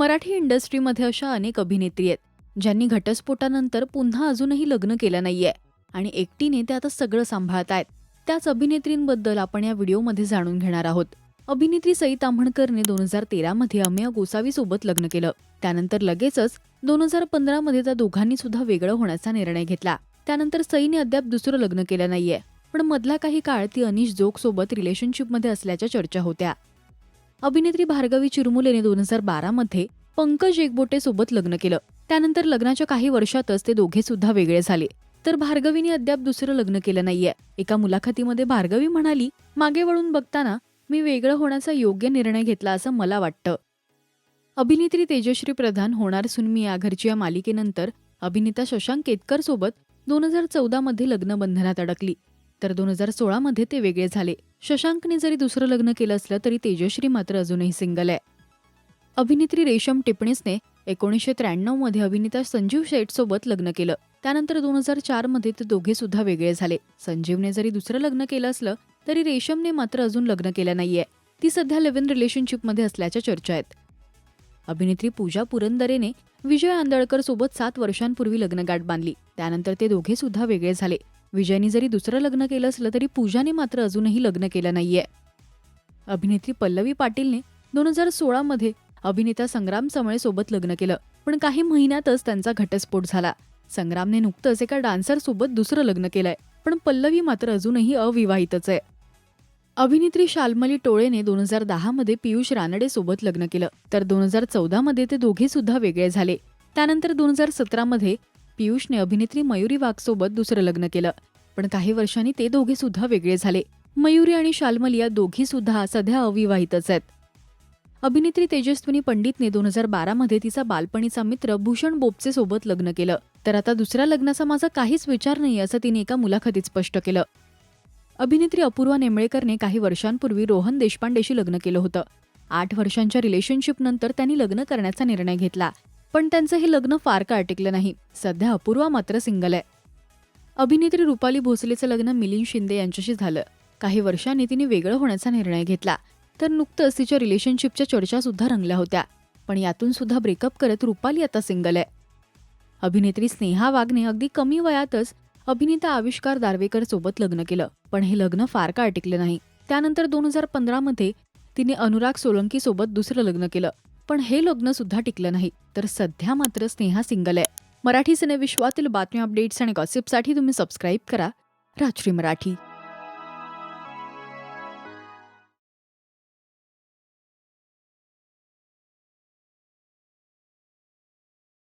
मराठी इंडस्ट्रीमध्ये अशा अनेक अभिनेत्री आहेत ज्यांनी घटस्फोटानंतर पुन्हा अजूनही लग्न केलं नाहीये आणि एकटीने ते आता सगळं सांभाळत आहेत. त्याच अभिनेत्रींबद्दल आपण या व्हिडिओमध्ये जाणून घेणार आहोत. अभिनेत्री सई ताम्हणकरने दोन हजार तेरामध्ये अमेया गोसावी सोबत लग्न केलं. त्यानंतर लगेचच दोन हजार पंधरामध्ये त्या दोघांनी सुद्धा वेगळं होण्याचा निर्णय घेतला. त्यानंतर सईने अद्याप दुसरं लग्न केलं नाहीये पण मधला काही काळ ती अनिश जोग सोबत रिलेशनशिपमध्ये असल्याच्या चर्चा होत्या. अभिनेत्री भार्गवी चिरमुलेने दोन हजार बारामध्ये पंकज एकबोटे सोबत लग्न केलं. त्यानंतर लग्नाच्या काही वर्षातच ते दोघे सुद्धा वेगळे झाले. तर भार्गवीने अद्याप दुसरं लग्न केलं नाहीये. एका मुलाखतीमध्ये भार्गवी म्हणाली मागे वळून बघताना मी वेगळं होण्याचा योग्य निर्णय घेतला असं मला वाटतं. अभिनेत्री तेजश्री प्रधान होणार सुनमी या घरची या मालिकेनंतर अभिनेता शशांक केतकर सोबत दोन हजार चौदामध्ये लग्नबंधनात लग्न बंधनात अडकली. तर दोन हजार सोळामध्ये ते वेगळे झाले. शशांकने जरी दुसरं लग्न केलं असलं तरी तेजश्री मात्र अजूनही सिंगल आहे. अभिनेत्री रेशम टिपणीसने एकोणीसशे त्र्याण्णवमध्ये अभिनेता संजीव शेठ सोबत लग्न केलं. त्यानंतर दोन हजार चारमध्ये ते दोघे सुद्धा वेगळे झाले. संजीवने जरी दुसरं लग्न केलं असलं तरी रेशमने मात्र अजून लग्न केलं नाहीये. ती सध्या लिव्ह इन रिलेशनशिपमध्ये असल्याच्या चर्चा आहेत. अभिनेत्री पूजा पुरंदरेने विजय आंदळकर सोबत सात वर्षांपूर्वी लग्नगाठ बांधली. त्यानंतर ते दोघे सुद्धा वेगळे झाले. विजयने जरी दुसरं लग्न केलं असलं तरी पूजाने मात्र अजूनही लग्न केलं नाहीये. अभिनेत्री पल्लवी पाटीलने दोन हजार सोळामध्ये अभिनेता संग्राम समळे सोबत लग्न केलं पण काही महिन्यातच त्यांचा घटस्फोट झाला. संग्रामने नुकतंच एका डान्सरसोबत दुसरं लग्न केलंय पण पल्लवी मात्र अजूनही अविवाहितच आहे. अभिनेत्री शाल्मली टोळेने दोन हजार दहामध्ये पियुष रानडे सोबत लग्न केलं तर दोन हजार चौदामध्ये ते दोघे सुद्धा वेगळे झाले. त्यानंतर दोन हजार सतरामध्ये पियुषने अभिनेत्री मयुरी वाघसोबत दुसरं लग्न केलं. पण काही वर्षांनी ते दोघे सुद्धा वेगळे झाले. मयुरी आणि शाल्मली या दोघी सुद्धा सध्या अविवाहितच आहेत. अभिनेत्री तेजस्विनी पंडितने दोन हजार बारामध्ये तिचा बालपणीचा मित्र भूषण बोपचे सोबत लग्न केलं. तर आता दुसऱ्या लग्नाचा माझा काहीच विचार नाही असं तिने एका मुलाखतीत स्पष्ट केलं. अभिनेत्री अपूर्वा नेमळेकरने काही वर्षांपूर्वी रोहन देशपांडेशी लग्न केलं होतं. आठ वर्षांच्या रिलेशनशिपनंतर त्यांनी लग्न करण्याचा निर्णय घेतला. पण त्यांचं हे लग्न फार काळ टिकलं नाही? सध्या अपूर्वा मात्र सिंगल आहे. अभिनेत्री रुपाली भोसलेचं लग्न मिलिंद शिंदे यांच्याशी झालं. काही वर्षांनी तिने वेगळं होण्याचा निर्णय घेतला. तर नुकतंच तिच्या रिलेशनशिपच्या चर्चा सुद्धा रंगल्या होत्या. पण यातून सुद्धा ब्रेकअप करत रुपाली आता सिंगल आहे. अभिनेत्री स्नेहा वाघने अगदी कमी वयातच अभिनेता आविष्कार दार्वेकर सोबत लग्न केलं. पण हे लग्न फार काळ टिकलं नाही? त्यानंतर दोन हजार पंधरामध्ये तिने अनुराग सोलंकी सोबत दुसरं लग्न केलं. पण हे लग्न सुद्धा टिकलं नाही. तर सध्या मात्र स्नेहा सिंगल आहे. मराठी सिनेविश्वातील बातम्या अपडेट्स आणि गॉसिपसाठी तुम्ही सबस्क्राईब करा. राजश्री मराठी.